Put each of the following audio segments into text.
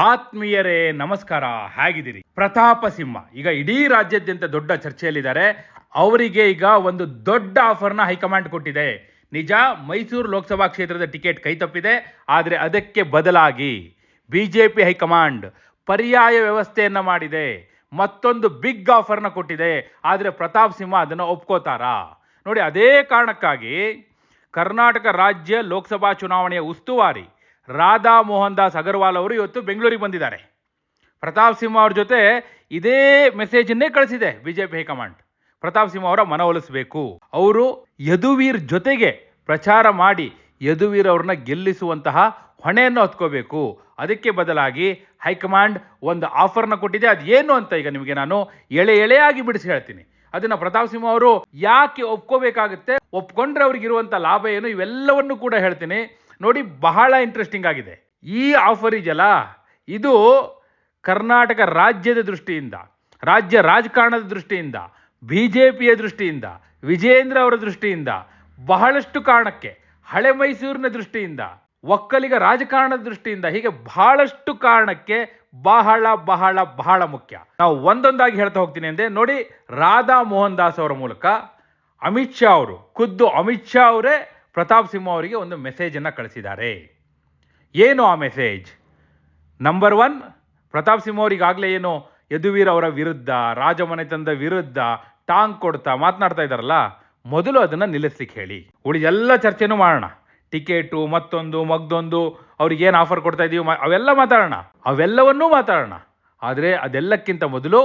ಆತ್ಮೀಯರೇ, ನಮಸ್ಕಾರ. ಹೇಗಿದ್ದೀರಿ? ಪ್ರತಾಪ ಸಿಂಹ. ಈಗ ಇಡೀ ರಾಜ್ಯಾದ್ಯಂತ ದೊಡ್ಡ ಚರ್ಚೆಯಲ್ಲಿದ್ದಾರೆ. ಅವರಿಗೆ ಈಗ ಒಂದು ದೊಡ್ಡ ಆಫರ್ನ ಹೈಕಮಾಂಡ್ ಕೊಟ್ಟಿದೆ. ನಿಜ, ಮೈಸೂರು ಲೋಕಸಭಾ ಕ್ಷೇತ್ರದ ಟಿಕೆಟ್ ಕೈ ತಪ್ಪಿದೆ. ಆದರೆ ಅದಕ್ಕೆ ಬದಲಾಗಿ ಬಿ ಜೆ ಪಿ ಹೈಕಮಾಂಡ್ ಪರ್ಯಾಯ ವ್ಯವಸ್ಥೆಯನ್ನು ಮಾಡಿದೆ. ಮತ್ತೊಂದು ಬಿಗ್ ಆಫರ್ನ ಕೊಟ್ಟಿದೆ. ಆದರೆ ಪ್ರತಾಪ್ ಸಿಂಹ ಅದನ್ನು ಒಪ್ಕೋತಾರಾ? ನೋಡಿ, ಅದೇ ಕಾರಣಕ್ಕಾಗಿ ಕರ್ನಾಟಕ ರಾಜ್ಯ ಲೋಕಸಭಾ ಚುನಾವಣೆಯ ಉಸ್ತುವಾರಿ ರಾಧಾ ಮೋಹನ್ ದಾಸ್ ಅಗರ್ವಾಲ್ ಅವರು ಇವತ್ತು ಬೆಂಗಳೂರಿಗೆ ಬಂದಿದ್ದಾರೆ. ಪ್ರತಾಪ್ ಸಿಂಹ ಅವ್ರ ಜೊತೆ ಇದೇ ಮೆಸೇಜನ್ನೇ ಕಳಿಸಿದೆ BJP high command. Pratap Simha ಅವರ ಮನವೊಲಿಸಬೇಕು ಅವರು ಯದುವೀರ್ ಜೊತೆಗೆ ಪ್ರಚಾರ ಮಾಡಿ ಯದುವೀರ್ ಅವ್ರನ್ನ ಗೆಲ್ಲಿಸುವಂತಹ ಹೊಣೆಯನ್ನು ಹೊತ್ಕೋಬೇಕು. ಅದಕ್ಕೆ ಬದಲಾಗಿ ಹೈಕಮಾಂಡ್ ಒಂದು ಆಫರ್ನ ಕೊಟ್ಟಿದೆ. ಅದು ಏನು ಅಂತ ಈಗ ನಿಮಗೆ ನಾನು ಎಳೆ ಎಳೆಯಾಗಿ ಬಿಡಿಸಿ ಹೇಳ್ತೀನಿ. ಅದನ್ನ ಪ್ರತಾಪ್ ಸಿಂಹ ಅವರು ಯಾಕೆ ಒಪ್ಕೋಬೇಕಾಗುತ್ತೆ? ಒಪ್ಕೊಂಡ್ರೆ ಅವ್ರಿಗೆ ಇರುವಂತ ಲಾಭ ಏನು? ಇವೆಲ್ಲವನ್ನು ಕೂಡ ಹೇಳ್ತೀನಿ. ನೋಡಿ ಬಹಳ ಇಂಟ್ರೆಸ್ಟಿಂಗ್ ಆಗಿದೆ. ಈ ಆಫರ್ ಇದೆಯಲ್ಲ ಇದು ಕರ್ನಾಟಕ ರಾಜ್ಯದ ದೃಷ್ಟಿಯಿಂದ, ರಾಜ್ಯ ರಾಜಕಾರಣದ ದೃಷ್ಟಿಯಿಂದ ಬಿ ಜೆ ಪಿಯ ದೃಷ್ಟಿಯಿಂದ, ವಿಜೇಂದ್ರ ಅವರ ದೃಷ್ಟಿಯಿಂದ ಬಹಳಷ್ಟು ಕಾರಣಕ್ಕೆ, ಹಳೆ ಮೈಸೂರಿನ ದೃಷ್ಟಿಯಿಂದ, ಒಕ್ಕಲಿಗ ರಾಜಕಾರಣದ ದೃಷ್ಟಿಯಿಂದ ಹೀಗೆ ಬಹಳಷ್ಟು ಕಾರಣಕ್ಕೆ ಬಹಳ ಬಹಳ ಬಹಳ ಮುಖ್ಯ. ನಾವು ಒಂದೊಂದಾಗಿ ಹೇಳ್ತಾ ಹೋಗ್ತೀನಿ ಅಂದೆ, ನೋಡಿ ರಾಧಾ ಮೋಹನ್ ದಾಸ್ ಅವರ ಮೂಲಕ ಅಮಿತ್ ಶಾ ಅವರು, ಖುದ್ದು ಅಮಿತ್ ಶಾ ಅವರೇ ಪ್ರತಾಪ್ ಸಿಂಹ ಅವರಿಗೆ ಒಂದು ಮೆಸೇಜನ್ನು ಕಳಿಸಿದ್ದಾರೆ. ಏನು ಆ message number one Pratap Simha ಅವರಿಗಾಗಲೇ ಏನು ಯದುವೀರ್ ಅವರ ವಿರುದ್ಧ ರಾಜಮನೆತನದ ವಿರುದ್ಧ ಟಾಂಗ್ ಕೊಡ್ತಾ ಮಾತನಾಡ್ತಾ ಇದ್ದಾರಲ್ಲ, ಮೊದಲು ಅದನ್ನು ನಿಲ್ಲಿಸ್ಲಿಕ್ಕೆ ಹೇಳಿ. ಉಳಿದ ಎಲ್ಲ ಚರ್ಚೆನೂ ಮಾಡೋಣ. ಟಿಕೆಟು, ಮತ್ತೊಂದು, ಮಗ್ದೊಂದು, ಅವ್ರಿಗೆ ಏನು ಆಫರ್ ಕೊಡ್ತಾ ಇದೀವಿ ಅವೆಲ್ಲ ಮಾತಾಡೋಣ. ಅವೆಲ್ಲವನ್ನೂ ಮಾತಾಡೋಣ. ಆದರೆ ಅದೆಲ್ಲಕ್ಕಿಂತ ಮೊದಲು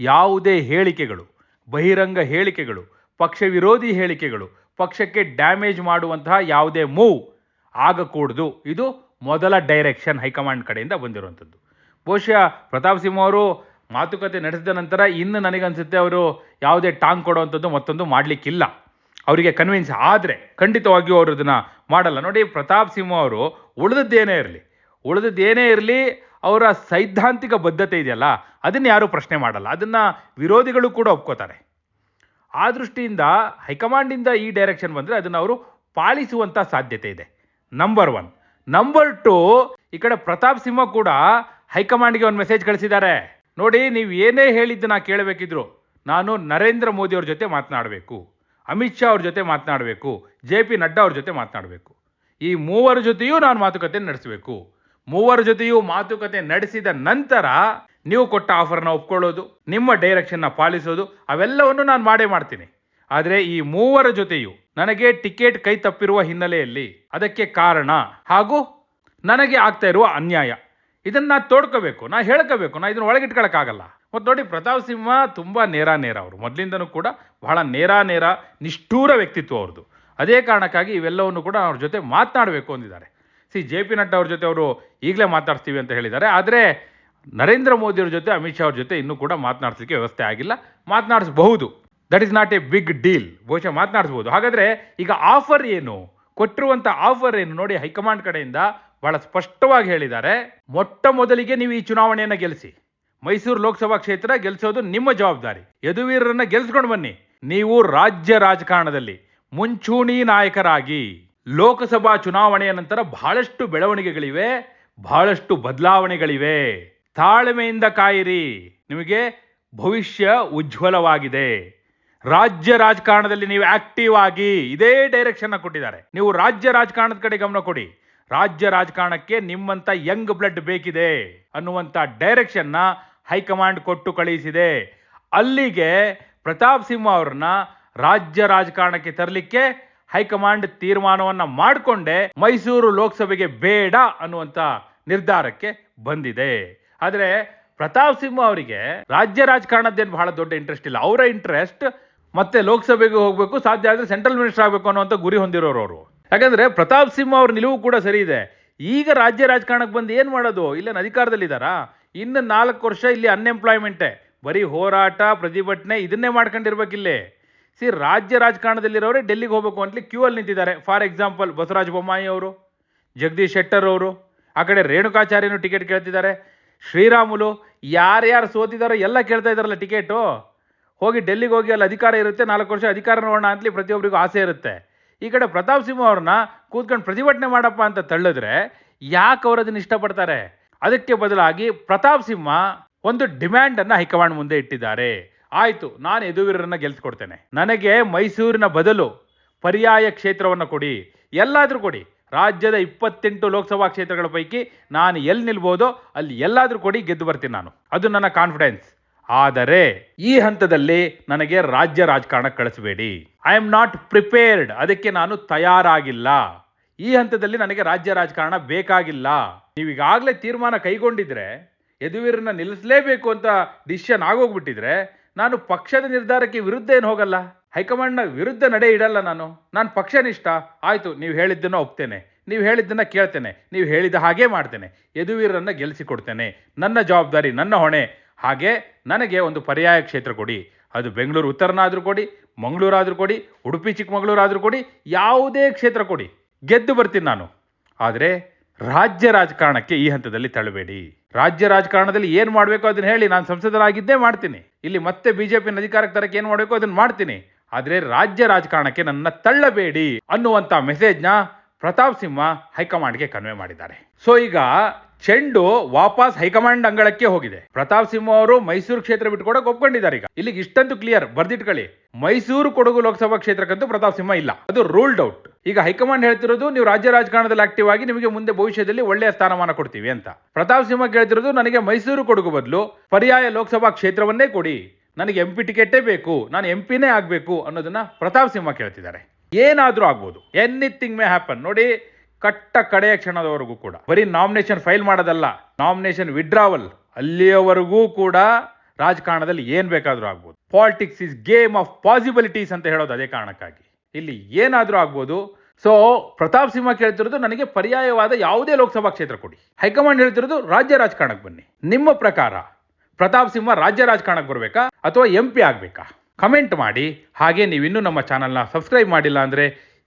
ಯಾವುದೇ ಹೇಳಿಕೆಗಳು, ಬಹಿರಂಗ ಹೇಳಿಕೆಗಳು, ಪಕ್ಷ ವಿರೋಧಿ ಹೇಳಿಕೆಗಳು ಪಕ್ಷಕ್ಕೆ ಡ್ಯಾಮೇಜ್ ಮಾಡುವಂತಹ ಯಾವುದೇ ಮೂವ್ ಆಗಕೂಡದು. ಇದು ಮೊದಲ ಡೈರೆಕ್ಷನ್ ಹೈಕಮಾಂಡ್ ಕಡೆಯಿಂದ ಬಂದಿರುವಂಥದ್ದು. ಬಹುಶಃ ಪ್ರತಾಪ್ ಸಿಂಹ ಅವರು ಮಾತುಕತೆ ನಡೆಸಿದ ನಂತರ ಇನ್ನು ನನಗನ್ಸುತ್ತೆ ಅವರು ಯಾವುದೇ ಟಾಂಗ್ ಕೊಡುವಂಥದ್ದು ಮತ್ತೊಂದು ಮಾಡಲಿಕ್ಕಿಲ್ಲ. ಅವರಿಗೆ ಕನ್ವಿನ್ಸ್ ಆದರೆ ಖಂಡಿತವಾಗಿಯೂ ಅವರು ಅದನ್ನು ಮಾಡಲ್ಲ. ನೋಡಿ, ಪ್ರತಾಪ್ ಸಿಂಹ ಅವರು ಉಳಿದದ್ದೇನೇ ಇರಲಿ ಉಳಿದದ್ದೇನೇ ಇರಲಿ ಅವರ ಸೈದ್ಧಾಂತಿಕ ಬದ್ಧತೆ ಇದೆಯಲ್ಲ, ಅದನ್ನು ಯಾರೂ ಪ್ರಶ್ನೆ ಮಾಡಲ್ಲ. ಅದನ್ನು ವಿರೋಧಿಗಳು ಕೂಡ ಒಪ್ಕೋತಾರೆ. ಆ ದೃಷ್ಟಿಯಿಂದ ಹೈಕಮಾಂಡಿಂದ ಈ ಡೈರೆಕ್ಷನ್ ಬಂದರೆ ಅದನ್ನು ಅವರು ಪಾಲಿಸುವಂಥ ಸಾಧ್ಯತೆ ಇದೆ. ನಂಬರ್ ಒನ್ ನಂಬರ್ ಟು ಈ ಕಡೆ ಪ್ರತಾಪ್ ಸಿಂಹ ಕೂಡ ಹೈಕಮಾಂಡ್ಗೆ ಒಂದು ಮೆಸೇಜ್ ಕಳಿಸಿದ್ದಾರೆ. ನೋಡಿ, ನೀವು ಏನೇ ಹೇಳಿದ್ದು ನಾ ಕೇಳಬೇಕಿದ್ರು ನಾನು ನರೇಂದ್ರ ಮೋದಿ ಅವ್ರ ಜೊತೆ ಮಾತನಾಡಬೇಕು. ಅಮಿತ್ ಶಾ ಅವ್ರ ಜೊತೆ ಮಾತನಾಡಬೇಕು. ಜೆ ಪಿ ನಡ್ಡಾ ಅವ್ರ ಜೊತೆ ಮಾತನಾಡಬೇಕು. ಈ ಮೂವರ ಜೊತೆಯೂ ನಾನು ಮಾತುಕತೆ ನಡೆಸಬೇಕು. ಮೂವರ ಜೊತೆಯೂ ಮಾತುಕತೆ ನಡೆಸಿದ ನಂತರ ನೀವು ಕೊಟ್ಟ ಆಫರ್ನ ಒಪ್ಕೊಳ್ಳೋದು, ನಿಮ್ಮ ಡೈರೆಕ್ಷನ್ನ ಪಾಲಿಸೋದು, ಅವೆಲ್ಲವನ್ನು ನಾನು ಮಾಡೇ ಮಾಡ್ತೀನಿ. ಆದರೆ ಈ ಮೂವರ ಜೊತೆಯೂ ನನಗೆ ಟಿಕೆಟ್ ಕೈ ತಪ್ಪಿರುವ ಹಿನ್ನೆಲೆಯಲ್ಲಿ ಅದಕ್ಕೆ ಕಾರಣ ಹಾಗೂ ನನಗೆ ಆಗ್ತಾ ಇರುವ ಅನ್ಯಾಯ. ಇದನ್ನು ನಾನು ತೋಡ್ಕೋಬೇಕು ನಾ ಹೇಳ್ಕೋಬೇಕು ನಾ ಇದನ್ನ ಒಳಗಿಟ್ಕೊಳಕ್ಕಾಗಲ್ಲ ಮತ್ತು ನೋಡಿ ಪ್ರತಾಪ್ ಸಿಂಹ ತುಂಬ ನೇರ ನೇರ ಅವರು. ಮೊದಲಿಂದನೂ ಕೂಡ ಬಹಳ ನೇರ ನೇರ ನಿಷ್ಠೂರ ವ್ಯಕ್ತಿತ್ವ ಅವ್ರದ್ದು ಅದೇ ಕಾರಣಕ್ಕಾಗಿ ಇವೆಲ್ಲವನ್ನು ಕೂಡ ಅವ್ರ ಜೊತೆ ಮಾತನಾಡಬೇಕು ಅಂದಿದ್ದಾರೆ. ಸಿ, ಜೆ ಪಿ ನಡ್ಡಾ ಅವ್ರ ಜೊತೆ ಅವರು ಈಗಲೇ ಮಾತಾಡ್ತೀವಿ ಅಂತ ಹೇಳಿದ್ದಾರೆ. ಆದರೆ ನರೇಂದ್ರ ಮೋದಿಯವ್ರ ಜೊತೆ, ಅಮಿತ್ ಶಾ ಅವ್ರ ಜೊತೆ ಇನ್ನೂ ಕೂಡ ಮಾತನಾಡಿಸಲಿಕ್ಕೆ ವ್ಯವಸ್ಥೆ ಆಗಿಲ್ಲ. ಮಾತನಾಡಿಸಬಹುದು. That is not a big deal ಬಹುಶಃ ಮಾತನಾಡಿಸ್ಬೋದು ಹಾಗಾದ್ರೆ ಈಗ ಆಫರ್ ಏನು? ಕೊಟ್ಟಿರುವಂಥ ಆಫರ್ ಏನು? ನೋಡಿ ಹೈಕಮಾಂಡ್ ಕಡೆಯಿಂದ ಬಹಳ ಸ್ಪಷ್ಟವಾಗಿ ಹೇಳಿದ್ದಾರೆ. ಮೊಟ್ಟ ಮೊದಲಿಗೆ ನೀವು ಈ ಚುನಾವಣೆಯನ್ನು ಗೆಲ್ಲಿಸಿ ಮೈಸೂರು ಲೋಕಸಭಾ ಕ್ಷೇತ್ರ ಗೆಲ್ಲಿಸೋದು ನಿಮ್ಮ ಜವಾಬ್ದಾರಿ. ಯದುವೀರರನ್ನ ಗೆಲ್ಸ್ಕೊಂಡು ಬನ್ನಿ. ನೀವು ರಾಜ್ಯ ರಾಜಕಾರಣದಲ್ಲಿ ಮುಂಚೂಣಿ ನಾಯಕರಾಗಿ ಲೋಕಸಭಾ ಚುನಾವಣೆಯ ನಂತರ ಬಹಳಷ್ಟು ಬೆಳವಣಿಗೆಗಳಿವೆ, ಬಹಳಷ್ಟು ಬದಲಾವಣೆಗಳಿವೆ. ತಾಳ್ಮೆಯಿಂದ ಕಾಯಿರಿ. ನಿಮಗೆ ಭವಿಷ್ಯ ಉಜ್ವಲವಾಗಿದೆ. ರಾಜ್ಯ ರಾಜಕಾರಣದಲ್ಲಿ ನೀವು ಆಕ್ಟಿವ್ ಆಗಿ ಇದೇ ಡೈರೆಕ್ಷನ್ ಕೊಟ್ಟಿದ್ದಾರೆ. ನೀವು ರಾಜ್ಯ ರಾಜಕಾರಣದ ಕಡೆ ಗಮನ ಕೊಡಿ. ರಾಜ್ಯ ರಾಜಕಾರಣಕ್ಕೆ ನಿಮ್ಮಂತ ಯಂಗ್ ಬ್ಲಡ್ ಬೇಕಿದೆ ಅನ್ನುವಂತ ನ ಹೈಕಮಾಂಡ್ ಕೊಟ್ಟು ಕಳುಹಿಸಿದೆ ಅಲ್ಲಿಗೆ ಪ್ರತಾಪ್ ಸಿಂಹ ಅವ್ರನ್ನ ರಾಜ್ಯ ರಾಜಕಾರಣಕ್ಕೆ ತರಲಿಕ್ಕೆ ಹೈಕಮಾಂಡ್ ತೀರ್ಮಾನವನ್ನ ಮಾಡಿಕೊಂಡೆ ಮೈಸೂರು ಲೋಕಸಭೆಗೆ ಬೇಡ ಅನ್ನುವಂತ ನಿರ್ಧಾರಕ್ಕೆ ಬಂದಿದೆ. ಆದ್ರೆ ಪ್ರತಾಪ್ ಸಿಂಹ ಅವರಿಗೆ ರಾಜ್ಯ ರಾಜಕಾರಣದ್ದೇನು ಬಹಳ ದೊಡ್ಡ ಇಂಟ್ರೆಸ್ಟ್ ಇಲ್ಲ. ಅವರ ಇಂಟ್ರೆಸ್ಟ್ ಮತ್ತೆ ಲೋಕಸಭೆಗೆ ಹೋಗಬೇಕು, ಸಾಧ್ಯ ಆದರೆ ಸೆಂಟ್ರಲ್ ಮಿನಿಸ್ಟರ್ ಆಗಬೇಕು ಅನ್ನುವಂಥ ಗುರಿ ಹೊಂದಿರೋರು ಅವರು. ಯಾಕಂದರೆ ಪ್ರತಾಪ್ ಸಿಂಹ ಅವ್ರ ನಿಲುವು ಕೂಡ ಸರಿ ಇದೆ. ಈಗ ರಾಜ್ಯ ರಾಜಕಾರಣಕ್ಕೆ ಬಂದು ಏನು ಮಾಡೋದು? ಇಲ್ಲೇನು ಅಧಿಕಾರದಲ್ಲಿದ್ದಾರಾ? ಇನ್ನು ನಾಲ್ಕು ವರ್ಷ ಇಲ್ಲಿ ಅನ್ಎಂಪ್ಲಾಯ್ಮೆಂಟೇ ಬರೀ ಹೋರಾಟ, ಪ್ರತಿಭಟನೆ ಇದನ್ನೇ ಮಾಡ್ಕೊಂಡಿರ್ಬೇಕಿಲ್ಲಿ. ಸಿ, ರಾಜ್ಯ ರಾಜಕಾರಣದಲ್ಲಿರೋರೆ ಡೆಲ್ಲಿಗೆ ಹೋಗಬೇಕು ಅಂತಲಿ ಕ್ಯೂ ಅಲ್ಲಿ ನಿಂತಿದ್ದಾರೆ. ಫಾರ್ ಎಕ್ಸಾಂಪಲ್ ಬಸವರಾಜ ಬೊಮ್ಮಾಯಿ ಅವರು, ಜಗದೀಶ್ ಶೆಟ್ಟರ್ ಅವರು, ಆ ಕಡೆ ರೇಣುಕಾಚಾರ್ಯನು ಟಿಕೆಟ್ ಕೇಳ್ತಿದ್ದಾರೆ. ಶ್ರೀರಾಮುಲು ಯಾರ್ಯಾರು ಸೋತಿದಾರೋ ಎಲ್ಲ ಕೇಳ್ತಾ ಇದಾರಲ್ಲ ಟಿಕೆಟು. ಹೋಗಿ ಡೆಲ್ಲಿಗೆ ಹೋಗಿ ಅಲ್ಲಿ ಅಧಿಕಾರ ಇರುತ್ತೆ, ನಾಲ್ಕು ವರ್ಷ ಅಧಿಕಾರ ನೋಡೋಣ ಅಂತಲಿ ಪ್ರತಿಯೊಬ್ಬರಿಗೂ ಆಸೆ ಇರುತ್ತೆ. ಈ ಕಡೆ ಪ್ರತಾಪ್ ಸಿಂಹ ಅವ್ರನ್ನ ಕೂತ್ಕೊಂಡು ಪ್ರತಿಭಟನೆ ಮಾಡಪ್ಪ ಅಂತ ತಳ್ಳಿದ್ರೆ ಯಾಕೆ ಅವರು ಅದನ್ನ ಇಷ್ಟಪಡ್ತಾರೆ? ಅದಕ್ಕೆ ಬದಲಾಗಿ ಪ್ರತಾಪ್ ಸಿಂಹ ಒಂದು ಡಿಮ್ಯಾಂಡ್ ಅನ್ನ ಹೈಕಮಾಂಡ್ ಮುಂದೆ ಇಟ್ಟಿದ್ದಾರೆ. ಆಯಿತು, ನಾನು ಯದುವೀರರನ್ನು ಗೆಲ್ಸ್ಕೊಡ್ತೇನೆ. ನನಗೆ ಮೈಸೂರಿನ ಬದಲು ಪರ್ಯಾಯ ಕ್ಷೇತ್ರವನ್ನು ಕೊಡಿ, ಎಲ್ಲಾದರೂ ಕೊಡಿ. ರಾಜ್ಯದ ಇಪ್ಪತ್ತೆಂಟು ಲೋಕಸಭಾ ಕ್ಷೇತ್ರಗಳ ಪೈಕಿ ನಾನು ಎಲ್ಲಿ ನಿಲ್ಬೋದೋ ಅಲ್ಲಿ ಎಲ್ಲಾದರೂ ಕೊಡಿ, ಗೆದ್ದು ಬರ್ತೀನಿ ನಾನು. ಅದು ನನ್ನ ಕಾನ್ಫಿಡೆನ್ಸ್ ಆದರೆ ಈ ಹಂತದಲ್ಲಿ ನನಗೆ ರಾಜ್ಯ ರಾಜಕಾರಣ ಕಳಿಸಬೇಡಿ. ಐ ಆಮ್ ನಾಟ್ ಪ್ರಿಪೇರ್ಡ್ ಅದಕ್ಕೆ ನಾನು ತಯಾರಾಗಿಲ್ಲ. ಈ ಹಂತದಲ್ಲಿ ನನಗೆ ರಾಜ್ಯ ರಾಜಕಾರಣ ಬೇಕಾಗಿಲ್ಲ. ನೀವೀಗಾಗಲೇ ತೀರ್ಮಾನ ಕೈಗೊಂಡಿದ್ರೆ ಯದುವೀರನ್ನ ನಿಲ್ಲಿಸಲೇಬೇಕು ಅಂತ ಡಿಸಿಷನ್ ಆಗೋಗ್ಬಿಟ್ಟಿದ್ರೆ, ನಾನು ಪಕ್ಷದ ನಿರ್ಧಾರಕ್ಕೆ ವಿರುದ್ಧ ಏನು ಹೋಗಲ್ಲ? ಹೈಕಮಾಂಡ್ನ ವಿರುದ್ಧ ನಡೆ ಇಡಲ್ಲ ನಾನು. ನಾನು ಪಕ್ಷನಿಷ್ಠ. ಆಯಿತು, ನೀವು ಹೇಳಿದ್ದನ್ನು ಒಪ್ತೇನೆ. ನೀವು ಹೇಳಿದ್ದನ್ನು ಕೇಳ್ತೇನೆ. ನೀವು ಹೇಳಿದ ಹಾಗೆ ಮಾಡ್ತೇನೆ. ಯದುವೀರರನ್ನ ಗೆಲ್ಲಿಸಿಕೊಡ್ತೇನೆ. ನನ್ನ ಜವಾಬ್ದಾರಿ, ನನ್ನ ಹೊಣೆ. ಹಾಗೆ ನನಗೆ ಒಂದು ಪರ್ಯಾಯ ಕ್ಷೇತ್ರ ಕೊಡಿ. ಅದು ಬೆಂಗಳೂರು ಉತ್ತರನಾದರೂ ಕೊಡಿ, ಮಂಗಳೂರಾದರೂ ಕೊಡಿ, ಉಡುಪಿ, ಚಿಕ್ಕಮಗಳೂರಾದರೂ ಕೊಡಿ, ಯಾವುದೇ ಕ್ಷೇತ್ರ ಕೊಡಿ. ಗೆದ್ದು ಬರ್ತೀನಿ ನಾನು. ಆದರೆ ರಾಜ್ಯ ರಾಜಕಾರಣಕ್ಕೆ ಈ ಹಂತದಲ್ಲಿ ತಳ್ಳಬೇಡಿ. ರಾಜ್ಯ ರಾಜಕಾರಣದಲ್ಲಿ ಏನು ಮಾಡಬೇಕು ಅದನ್ನು ಹೇಳಿ ನಾನು ಸಂಸದರಾಗಿದ್ದೇ ಮಾಡ್ತೀನಿ. ಇಲ್ಲಿ ಮತ್ತೆ ಬಿ ಜೆ ಪಿನ ಅಧಿಕಾರಕ್ಕೆ ತರಕ್ಕೆ ಏನು ಮಾಡಬೇಕು ಅದನ್ನು ಮಾಡ್ತೀನಿ. ಆದ್ರೆ ರಾಜ್ಯ ರಾಜಕಾರಣಕ್ಕೆ ನನ್ನ ತಳ್ಳಬೇಡಿ ಅನ್ನುವಂಥ ಮೆಸೇಜ್ನ ಪ್ರತಾಪ್ ಸಿಂಹ ಹೈಕಮಾಂಡ್ಗೆ ಕನ್ವೆ ಮಾಡಿದ್ದಾರೆ. ಸೊ ಈಗ ಚೆಂಡು ವಾಪಸ್ ಹೈಕಮಾಂಡ್ ಅಂಗಳಕ್ಕೆ ಹೋಗಿದೆ. ಪ್ರತಾಪ್ ಸಿಂಹ ಅವರು ಮೈಸೂರು ಕ್ಷೇತ್ರ ಬಿಟ್ಕೊಡಕ್ ಒಪ್ಕೊಂಡಿದ್ದಾರೆ ಈಗ. ಇಲ್ಲಿಗೆ ಇಷ್ಟಂತೂ ಕ್ಲಿಯರ್ ಬರ್ದಿಟ್ಕೊಳ್ಳಿ. ಮೈಸೂರು ಕೊಡಗು ಲೋಕಸಭಾ ಕ್ಷೇತ್ರಕ್ಕಂತೂ ಪ್ರತಾಪ್ ಸಿಂಹ ಇಲ್ಲ. ಅದು ರೂಲ್ಡ್ ಔಟ್ ಈಗ ಹೈಕಮಾಂಡ್ ಹೇಳ್ತಿರೋದು ನೀವು ರಾಜ್ಯ ರಾಜಕಾರಣದಲ್ಲಿ ಆಕ್ಟಿವ್ ಆಗಿ ನಿಮಗೆ ಮುಂದೆ ಭವಿಷ್ಯದಲ್ಲಿ ಒಳ್ಳೆಯ ಸ್ಥಾನಮಾನ ಕೊಡ್ತೀವಿ ಅಂತ. ಪ್ರತಾಪ್ ಸಿಂಹ ಕೇಳ್ತಿರೋದು ನನಗೆ ಮೈಸೂರು ಕೊಡಗು ಬದಲು ಪರ್ಯಾಯ ಲೋಕಸಭಾ ಕ್ಷೇತ್ರವನ್ನೇ ಕೊಡಿ. ನನಗೆ ಎಂ ಪಿ ಟಿಕೆಟೇ ಬೇಕು, ನಾನು ಎಂ ಪಿನೇ ಆಗಬೇಕು ಅನ್ನೋದನ್ನು ಪ್ರತಾಪ್ ಸಿಂಹ ಕೇಳ್ತಿದ್ದಾರೆ. ಏನಾದರೂ ಆಗ್ಬೋದು. ಎನಿಥಿಂಗ್ ಮೇ ಹ್ಯಾಪನ್ ನೋಡಿ, ಕಟ್ಟ ಕಡೆಯ ಕ್ಷಣದವರೆಗೂ ಕೂಡ. ಬರೀ ನಾಮಿನೇಷನ್ ಫೈಲ್ ಮಾಡೋದಲ್ಲ ನಾಮಿನೇಷನ್ ವಿಡ್ರಾವಲ್ ಅಲ್ಲಿಯವರೆಗೂ ಕೂಡ ರಾಜಕಾರಣದಲ್ಲಿ ಏನು ಬೇಕಾದರೂ ಆಗ್ಬೋದು. Politics is game of possibilities ಅಂತ ಹೇಳೋದು ಅದೇ ಕಾರಣಕ್ಕಾಗಿ. ಇಲ್ಲಿ ಏನಾದರೂ ಆಗ್ಬೋದು. ಸೊ ಪ್ರತಾಪ್ ಸಿಂಹ ಕೇಳ್ತಿರೋದು ನನಗೆ ಪರ್ಯಾಯವಾದ ಯಾವುದೇ ಲೋಕಸಭಾ ಕ್ಷೇತ್ರ ಕೊಡಿ. ಹೈಕಮಾಂಡ್ ಹೇಳ್ತಿರೋದು ರಾಜ್ಯ ರಾಜಕಾರಣಕ್ಕೆ ಬನ್ನಿ. ನಿಮ್ಮ ಪ್ರಕಾರ ಪ್ರತಾಪ್ ಸಿಂಹ ರಾಜ್ಯ ರಾಜಕಾರಣಕ್ಕೆ ಬರಬೇಕಾ ಅಥವಾ ಎಂ ಪಿ ಆಗಬೇಕಾ? ಕಮೆಂಟ್ ಮಾಡಿ. ಹಾಗೆ ನೀವಿನ್ನೂ ನಮ್ಮ ಚಾನಲ್ನ ಸಬ್ಸ್ಕ್ರೈಬ್ ಮಾಡಿಲ್ಲ ಅಂದರೆ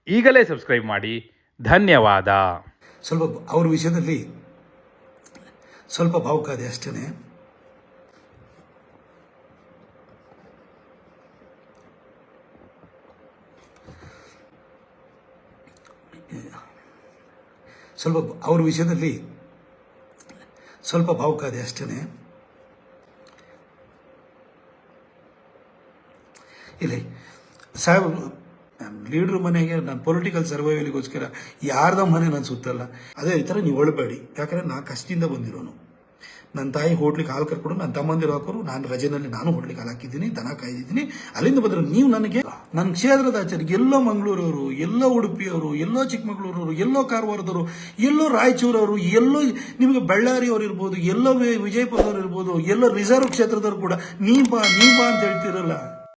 ಈಗಲೇ ಸಬ್ಸ್ಕ್ರೈಬ್ ಮಾಡಿ. ಧನ್ಯವಾದ. ಸ್ವಲ್ಪ ಅವ್ರ ವಿಷಯದಲ್ಲಿ ಸ್ವಲ್ಪ ಭಾವುಕಾದೆ ಅಷ್ಟೇ ಸ್ವಲ್ಪ ಅವ್ರ ವಿಷಯದಲ್ಲಿ ಸ್ವಲ್ಪ ಭಾವುಕಾದೆ ಅಷ್ಟೇ ಇಲ್ಲಿ. ಸಾಹೇಬ್ ಲೀಡ್ರ್ ಮನೆಗೆ ನಾನು ಪೊಲಿಟಿಕಲ್ ಸರ್ವೈವಲಿಗೋಸ್ಕರ ಯಾರ್ದ ಮನೆ ನಾನು ಸುತ್ತಲ್ಲ. ಅದೇ ಈ ಥರ ನೀವು ಒಳಬೇಡಿ. ಯಾಕಂದರೆ ನಾ ಕಷ್ಟದಿಂದ ಬಂದಿರೋನು. ನನ್ನ ತಾಯಿ ಹೋಟ್ಲಿಗೆ ಹಾಲು ಕರ್ಕೊಂಡು ನನ್ನ ತಮ್ಮಂದಿರು ಹಾಕೋರು, ನಾನು ರಜೆನಲ್ಲಿ ನಾನು ಹೋಟ್ಲಿಗೆ ಹಾಲು ಹಾಕಿದ್ದೀನಿ, ದನ ಕಾಯ್ದಿದ್ದೀನಿ. ಅಲ್ಲಿಂದ ಬಂದರೆ ನೀವು ನನಗೆ ನನ್ನ ಕ್ಷೇತ್ರದ ಆಚಾರ್ಯ ಎಲ್ಲೋ ಮಂಗಳೂರವರು, ಎಲ್ಲೋ ಉಡುಪಿಯವರು, ಎಲ್ಲೋ ಚಿಕ್ಕಮಗಳೂರವರು, ಎಲ್ಲೋ ಕಾರವಾರದವರು, ಎಲ್ಲೋ ರಾಯಚೂರವರು, ಎಲ್ಲೋ ನಿಮಗೆ ಬಳ್ಳಾರಿಯವರು ಇರ್ಬೋದು, ಎಲ್ಲೋ ವಿಜಯಪುರದವ್ರು ಇರ್ಬೋದು, ಎಲ್ಲೋ ರಿಸರ್ವ್ ಕ್ಷೇತ್ರದವ್ರು ಕೂಡ ನೀ ಬಾ ನೀ ಬಾ ಅಂತ ಹೇಳ್ತಿರಲ್ಲ.